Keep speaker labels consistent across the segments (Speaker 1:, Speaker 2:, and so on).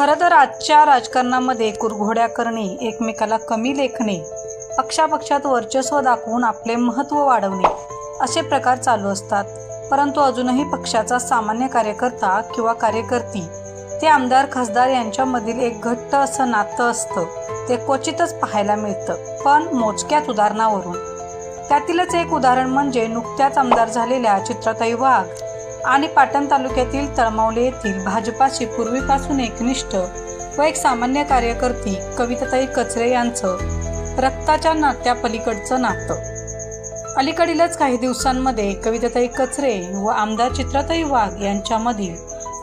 Speaker 1: खरं तर आजच्या राजकारणामध्ये कुरघोड्या करणे एकमेकाला कमी लेखणे पक्षापक्षात वर्चस्व दाखवून आपले महत्त्व वाढवणे असे प्रकार चालू असतात. परंतु अजूनही पक्षाचा सामान्य कार्यकर्ता किंवा कार्यकर्ती ते आमदार खासदार यांच्यामधील एक घट्ट असं नातं असतं. ते क्वचितच पाहायला मिळतं पण मोजक्याच उदाहरणावरून. त्यातीलच एक उदाहरण म्हणजे नुकत्याच आमदार झालेल्या चित्रताई वाघ. आणि पाटण तालुक्यातील तळमावले येथील भाजपाशी पूर्वीपासून एकनिष्ठ व एक सामान्य कार्यकर्ती कविताताई कचरे यांचं रक्ताच्या नात्यापलीकडचं नातं. अलीकडीलच काही दिवसांमध्ये कविताताई कचरे व आमदार चित्रताई वाघ यांच्यामधील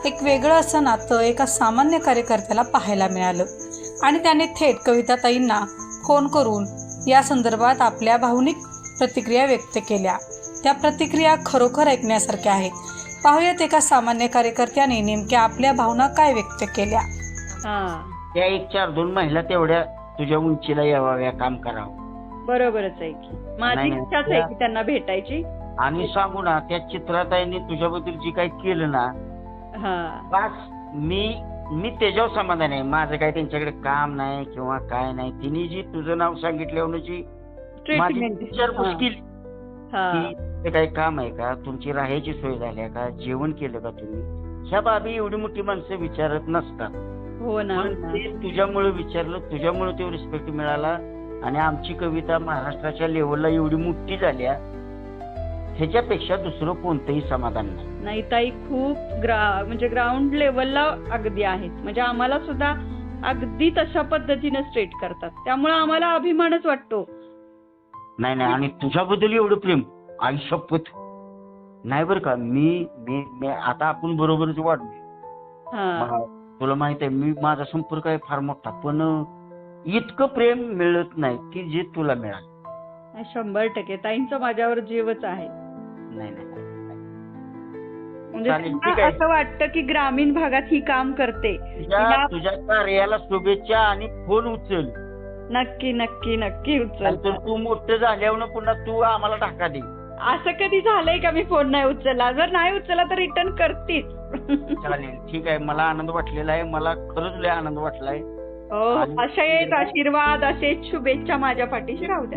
Speaker 1: एक वेगळं असं नातं एका सामान्य कार्यकर्त्याला पाहायला मिळालं आणि त्याने थेट कविताताईंना फोन करून या संदर्भात आपल्या भावनिक प्रतिक्रिया व्यक्त केल्या. त्या प्रतिक्रिया खरोखर ऐकण्यासारख्या आहेत. पाहूयात एका सामान्य कार्यकर्त्याने नेमक्या आपल्या भावना काय व्यक्त केल्या.
Speaker 2: हा.
Speaker 3: त्या एक चार दोन महिला तेवढ्या तुझ्या उंचीला यावाव्या काम करावं.
Speaker 2: बरोबरच आहे की. माझी
Speaker 3: नाही.
Speaker 2: इच्छाच आहे की त्यांना भेटायची.
Speaker 3: आणि सांगू ना त्या चित्राताईंनी तुझ्याबद्दल जी काही केलं ना
Speaker 2: हा.
Speaker 3: बस मी मी त्याच्यावर समाधान आहे. माझं काही त्यांच्याकडे काम नाही किंवा काय नाही. तिने जी तुझं नाव सांगितल्यावर जी माझी
Speaker 2: ट्रीटमेंट
Speaker 3: विचारपूस केली
Speaker 2: हा.
Speaker 3: की ते काही काम आहे का? तुमची राहायची सोय झाली आहे का? जेवण केलं का तुम्ही? ह्या बाबी एवढी मोठी माणसं विचारत नसतात.
Speaker 2: हो ना.
Speaker 3: पण ते तुझ्यामुळे विचारलं तुझ्यामुळे तो रिस्पेक्ट मिळाला आणि आमची कविता महाराष्ट्राच्या लेवलला एवढी मोठी झाल्या ह्याच्यापेक्षा दुसरं कोणतंही समाधान नाही.
Speaker 2: नाही ताई खूप ग्रा म्हणजे ग्राउंड लेवलला अगदी आहेत. म्हणजे आम्हाला सुद्धा अगदी तशा पद्धतीने स्ट्रेट करतात. त्यामुळे आम्हाला अभिमानच वाटतो.
Speaker 3: नाही नाही आणि तुझ्याबद्दल एवढं प्रेम शपथ नाही बरं का मी मी मी आता आपण बरोबरच वाढलो
Speaker 2: हा.
Speaker 3: मला- तुला माहीत आहे मी माझा संपर्क आहे फार मोठा पण इतकं प्रेम मिळत नाही की जे तुला मिळालं.
Speaker 2: शंभर टक्के. ताईंचा माझ्यावर जीवच आहे.
Speaker 3: नाही नाही, नाही.
Speaker 2: म्हणजे
Speaker 3: चालेल,
Speaker 2: त्यांना
Speaker 3: ठीक आहे.
Speaker 2: असं वाटतं की ग्रामीण भागात ही काम करते.
Speaker 3: तुझ्या कार्याला शुभेच्छा आणि फोन उचल.
Speaker 2: नक्की नक्की नक्की उचल
Speaker 3: तू मोठं झाल्यावर पुन्हा तू आम्हाला टाका दे.
Speaker 2: असं कधी झालंय का मी फोन नाही उचलला? जर नाही उचलला तर रिटर्न करतीच.
Speaker 3: चालेल ठीक आहे. मला आनंद वाटलेला आहे. मला खरंच लय आनंद वाटलाय.
Speaker 2: हो असेच आशीर्वाद असेच शुभेच्छा माझ्या पाठीशी. राहू द्या.